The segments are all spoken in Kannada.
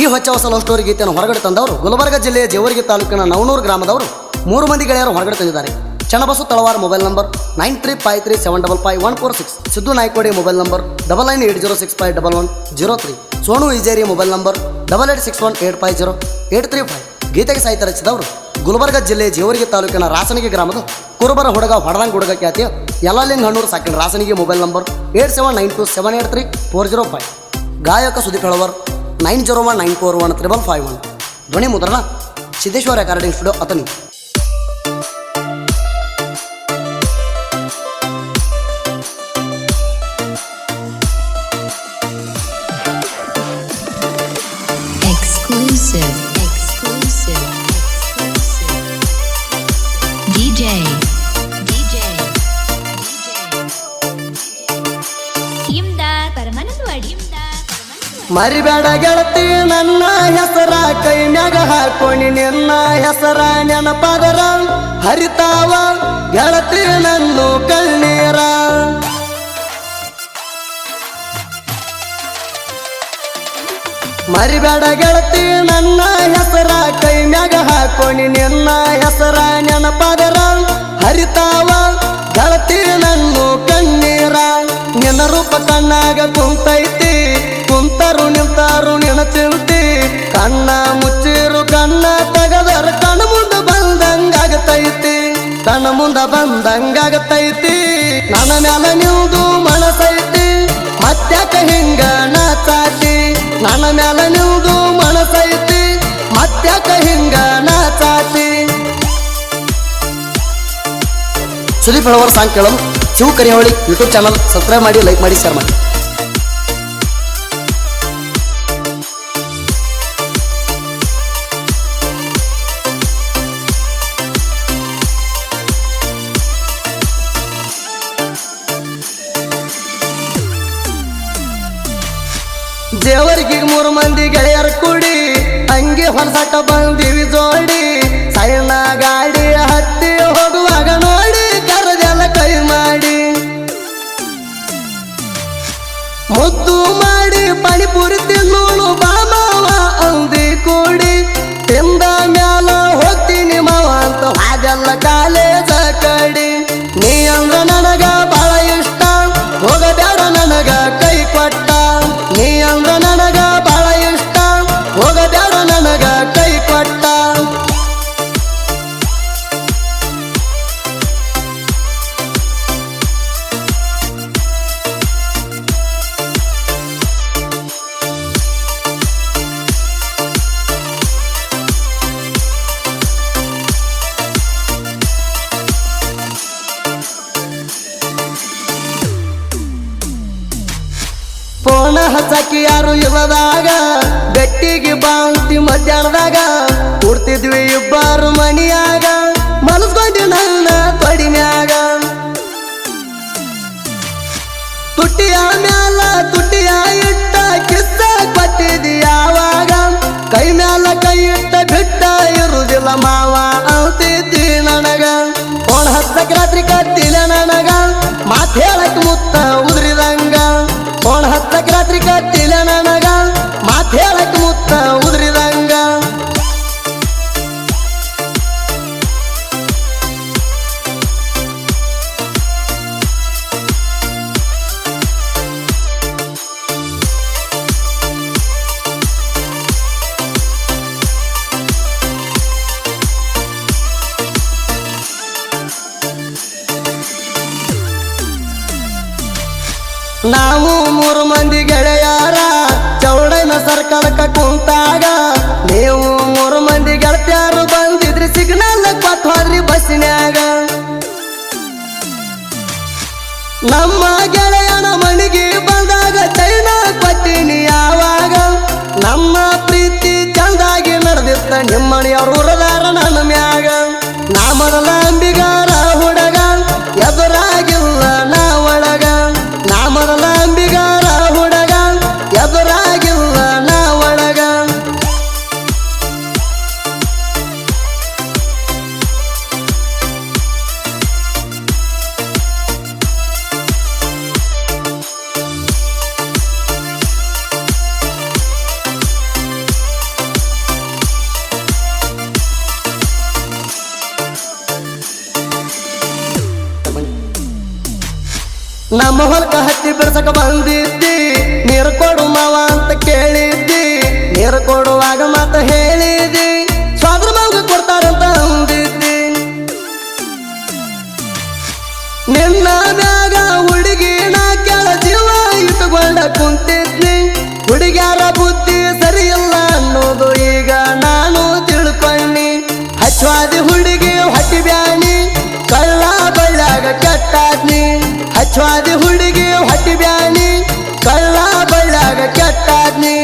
ಈ ಹೊಚ್ಚ ಹೊಸ ಲವ್ ಸ್ಟೋರಿ ಗೀತೆಯನ್ನು ಹೊರಗಡೆ ತಂದವರು ಗುಲ್ಬರ್ಗ ಜಿಲ್ಲೆಯ ಜೇವರಿಗೆ ತಾಲೂಕಿನ ನವನೂರು ಗ್ರಾಮದವರು. ಮೂರು ಮಂದಿ ಗೆಳೆಯರು ಹೊರಗಡೆ ತಂದಿದ್ದಾರೆ. Channabasu Talawar mobile number nine three five three seven double five one four six. Siddu Naikodi mobile number double nine eight zero six five double one zero three. Sonu Ijeri mobile number double eight six one eight five zero eight three five. ಗೀತೆಗೆ ಸಾಹಿತ್ಯ ರಚಿಸಿದವರು ಗುಲ್ಬರ್ಗ ಜಿಲ್ಲೆ ಜೇವರಿಗೆ ತಾಲೂಕಿನ ರಾಸನಿಗೆ ಗ್ರಾಮದ ಕುರುಬರ ಹುಡುಗ ಹೊಡದಂಗ್ ಹುಡುಗ ಖ್ಯಾತಿಯ ಯಲಾಲಿಂಗ್ ಹಣ್ಣೂರು ಸಾಕಿನ ರಾಸನಿಗೆ mobile number eight seven nine two seven eight three four zero five. ಗಾಯಕ Sudeep Helavar nine zero one nine four one triple five one. ಧ್ವನಿ ಮುದ್ರಣ. ಸಿದ್ದೇಶ್ವರ ರೆಕಾರ್ಡಿಂಗ್ ಸ್ಟುಡಿಯೋ ಅತನಿ ಮರಿಬೇಡ ಗೆಳತಿ, ನನ್ನ ಹೆಸರ ಕೈ ಮ್ಯಾಗ ಹಾಕೋಣಿ, ನಿನ್ನ ಹೆಸರ ನೆನಪಾದರ. ಹರಿತಾವ ಗೆಳತಿ, ನನ್ನ ಕಣ್ಣೀರ. ಮರಿಬೇಡ ಗೆಳತಿ, ನನ್ನ ಹೆಸರ ಕೈ ಮ್ಯಾಗ ಹಾಕೋಣಿ, ನಿನ್ನ ಹೆಸರ ನೆನಪಾದರ. ಹರಿತಾವ ಕಣ್ಣ ಮುಂದ ಬಂದಂಗಾಗತೈತಿ. ನನ್ನ ಮ್ಯಾಲ ನೀವು ಮನಸೈತಿ. ಮತ್ತ್ಯಾಕ ಹಿಂಗ ನಾಚಾತಿ. ನನ್ನ ಮ್ಯಾಲ ನೀವು ಮನಸೈತಿ. ಮತ್ತ್ಯಾಕ ಹಿಂಗ ನಾಚಾತಿ. ಸುದೀಪ್ ಹಳವರ್ ಸಾಂಗ್ ಕೇಳಲು Shiva Kariholi YouTube channel subscribe ಮಾಡಿ, ಲೈಕ್ ಮಾಡಿ, ಶೇರ್ ಮಾಡಿ. ದೇವರಿಗೆ ಮೂರು ಮಂದಿ ಗೆಳೆಯರು ಕೂಡಿ ಅಂಗಿ ಹೊಲಸಟ ಬಂದಿವಿ ಜೋಡಿ. ಸೈನ ಗಾಡಿ ಹತ್ತಿ ಹೋಗುವಾಗ ನೋಡಿ, ಕರದೆಲ್ಲ ಕೈ ಮಾಡಿ. ಮುದ್ದು ಮಾಡಿ ಪಾನಿಪುರಿ ತಿನ್ನೋಳು ಬಾಮಾವ, ಅಂದಿ ಕೂಡಿ, ತಿಂದ ಮ್ಯಾಲ ಹೋಗ್ತೀನಿ ಮಾವ ಅಂತ ಹಾಗೆಲ್ಲ ಕಾಲೇಜ ಹಚ್ಚಕ್ಕೆ ಯಾರು ಇಲ್ಲದಾಗ ಬೆಟ್ಟಿಗೆ ಬಾಂತಿ ಮಧ್ಯಾಹ್ನದಾಗ ಕೂಡ್ತಿದ್ವಿ ಇಬ್ಬರು ಮನಿಯಾಗ, ಮನಸ್ಕೊಂಡಿ ನನ್ನ ತೊಡಿನ್ಯಾಗ ತುಟ್ಟಿಯ ಮ್ಯಾಲ ತುಟ್ಟಿಯ ಇಟ್ಟ ಕಿಸ್ಸ ಕೊಟ್ಟಿದಿ ಯಾವಾಗ? ಕೈ ಮ್ಯಾಲ ಕೈ ಇಟ್ಟ ಬಿಟ್ಟ ಇರುದಿಲ್ಲ ಮಾವ, ಅಂತಿದ್ದಿ ನನಗ. ಓಣ ಹತ್ತಕ್ಕೆ ರಾತ್ರಿ ಕತ್ತಿಲ್ಲ ನನಗ, ಮಾತು ಹೇಳಕ್ ಮುತ್ತ ರಾತ್ರಿ ಕತ್ತಿಲ್ಲ ನನಗ ಮೂರು ಮಂದಿ ಗೆಳೆಯಾರ ಚೌಡನ ಸರ್ಕಾರ ಕುಂತಾಗ. ನೀವು ಮೂರು ಮಂದಿ ಗೆಳತಿಯಾರು ಬಂದಿದ್ರಿ, ಸಿಗ್ನಲ್ ಕೊಟ್ಟು ಹೋದ್ರಿ ನಮ್ಮ ಗೆಳೆಯನ ಮನೆಗೆ ಬಂದಾಗ ಚೈನ ಕೊಟ್ಟಿನಿ ಯಾವಾಗ? ನಮ್ಮ ಪ್ರೀತಿ ಚಂದಾಗಿ ನಡೆದಿತ್ತ ನಿಮ್ಮಣಿಯವರು ಊರದಾರ ನನ್ನ ಮ್ಯಾಗ. ನಾ ಮೊದಲ ನಮ್ಮ ಹೊಲಕ ಹತ್ತಿ ಬಿಡ್ಸಕ ಬಂದಿದ್ದಿ. ನೀರು ಕೊಡು ಮಾವ ಅಂತ ಕೇಳಿದ್ದಿ. ನೀರು ಕೊಡುವಾಗ ಮಾತ ಹೇಳಿದಿ ಸ್ವಾದ್ರ ಮಾವ ಕೊಡ್ತಾರಂತ ಅಂದಿದ್ದಿ. ನಿನ್ನ ಮ್ಯಾಗ ಹುಡುಗಿನ ಕೆಳ ಜೀವ ಇಟ್ಟುಕೊಂಡ ಕುಂತಿದ್ನಿ. ಹುಡುಗ್ಯಾರ ಬುದ್ಧಿ ಹಚ್ವಾದಿ ಹುಡುಗಿ ಹೊಟ್ಟಿ ಬ್ಯಾನಿ ಕಳ್ಳ ಬಳ್ಳಾಗ ಕೆಟ್ಟಾದ್ನಿ.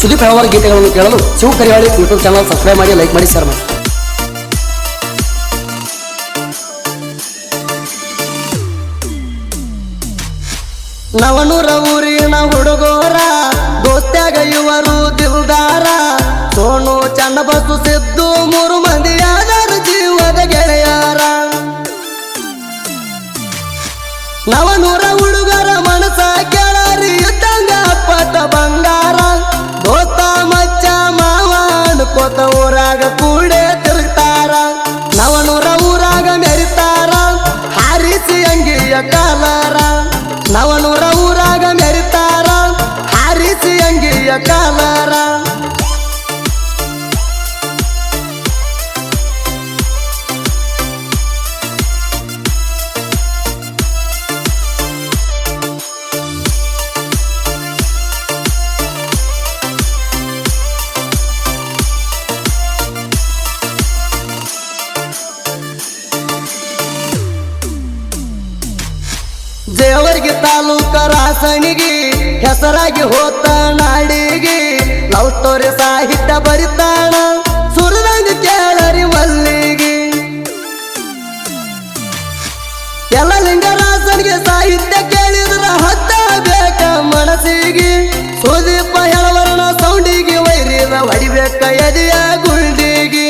ಸುದೀಪ್ ಹಲವಾರು ಗೀತೆಗಳನ್ನು ಕೇಳಲು Shiva Kariyali YouTube channel subscribe ಮಾಡಿ, ಲೈಕ್ ಮಾಡಿ ಶೇರ್ ಮಾಡಿ. ನವನೂರ ಊರಿನ ಹುಡುಗೋರ, ದೋಸ್ತ್ಯಾಗ ಇವರು ದಿಲ್ದಾರ. ಸೋನು ಚಂದ ಬಸ್ಸು ಸಿದ್ದು ಮೂರು ಮಂದಿ ಯಾದಾರ ಜೀವದ ಗೆಳೆಯಾರ. ನವನೂರ ಹುಡುಗರ ಮನಸ ಕೆಳರಿ ಇದ್ದಂಗ ಅಪ್ಪಟ ಬಂಗಾರ. ದೋಸ್ತ, ಮಚ್ಚ, ಮಾವ ಅನ್ಕೋತ ಊರಾಗ ಕೂಡೆ ತಿರುಗ್ತಾರ. ನವನೂರ ಊರಾಗ ಮೆರಿತಾರ, ಹಾರಿಸಿ ಅಂಗಿಯ ಕಾಲಾರ. ನವನೂರ ತಾಲೂಕ ರಾಸನಿಗೆ, ಹೆಸರಾಗಿ ಹೋತ ನಾಡಿಗೆ. ಲವ್ ಸ್ಟೋರಿ ಸಾಹಿತ್ಯ ಬರಿತಾಣ ಸುರದಂಗ ಕೇಳರಿ ಮಲ್ಲಿಗಿ ಎಲ್ಲ ಲಿಂಗರಾಸನಿಗೆ ಸಾಹಿತ್ಯ ಕೇಳಿದ್ರ ಹತ್ತ ಬೇಕ ಮನಸ್ಸಿಗೆ. ಸುದೀಪ ಹೇಳವರನ ಸೌಂಡಿಗೆ ವೈರಿದ ಹೊಡಿಬೇಕ ಎದೆಯ ಗುಂಡಿಗೆ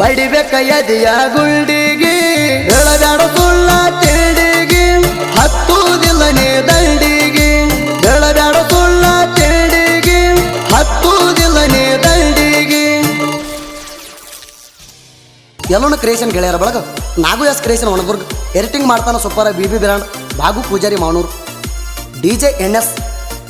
ಹೊಡಿಬೇಕ ಎದೆಯ ಗುಂಡಿಗೆ ಹೇಳಬೇಡ ಸುಳ್ಳ ಹತ್ತುವುದಿಲ್ಲ ದಂಡಿಗೆ ಸುಳ್ಳ ದಂಡಿಗೆ ಕ್ರಿಯೇಷನ್ ಗೆಳೆಯರ ಬಳಗ ನಾಗು ಎಸ್ ಕ್ರಿಯೇಷನ್ ಒಣಗುರ್ಗ್ ಎಡಿಟಿಂಗ್ ಮಾಡ್ತಾನ ಸೂಪರ B B ಬಿರಾಣ್, Bagu Pujari Manur. D J N S,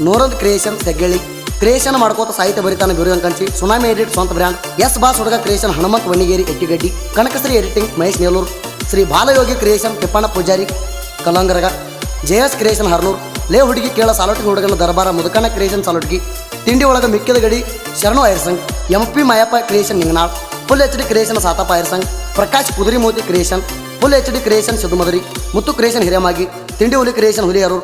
ನೂರೊಂದು ಕ್ರಿಯೇಷನ್ ತೆಗ್ಗೇಳಿ ಕ್ರಿಯೇಷನ್ ಮಾಡ್ಕೋತ ಸಾಹಿತ್ಯ ಬರಿತಾನ ಬಿರು ಕಂಚಿ ಸುನಾಮಿ ಎಡಿಟ್ ಸ್ವಂತ ಬ್ರ್ಯಾಂಡ್. ಎಸ್ ಬಾಸ್ ಹುಡುಗ creation Hanumanth Vanigeri Ettigaddi. Kanakashri editing Mahesh Nelur Shri Balayogi creation Tippanna Pujari. ಕಲಂಗರಗ J S creation Harnur. ಲೇ ಹುಡುಗಿ ಕೇಳ ಸಾಲೋಟಿಗೆ ಹುಡುಗನ ದರ್ಬಾರ ಮುದುಕನ ಕ್ರಿಯೇಷನ್ ಸಾಲೋಟಿಗೆ ತಿಂಡಿ ಒಳಗ ಮಿಕ್ಕಿದ ಗಡಿ Sharanu Airsang M P Mayappa creation Ninganal. Full H D creation Satappa Airsang Prakash Kuduri Moti creation. Full H D creation Siddumadari. Muttu creation Hiremagi. ತಿಂಡಿ ಹುಲಿ ಕ್ರಿಯೇಷನ್ ಹುಲಿಯರು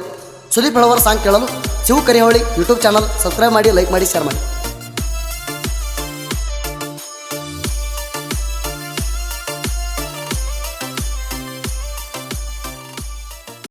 ಸುದೀಪ್ ಹೆಳವರ್ ಸಾಂಗ್ ಕೇಳಲು. Shiva Kariholi YouTube channel. Subscribe ಮಾಡಿ, ಲೈಕ್ ಮಾಡಿ, ಶೇರ್ ಮಾಡಿ.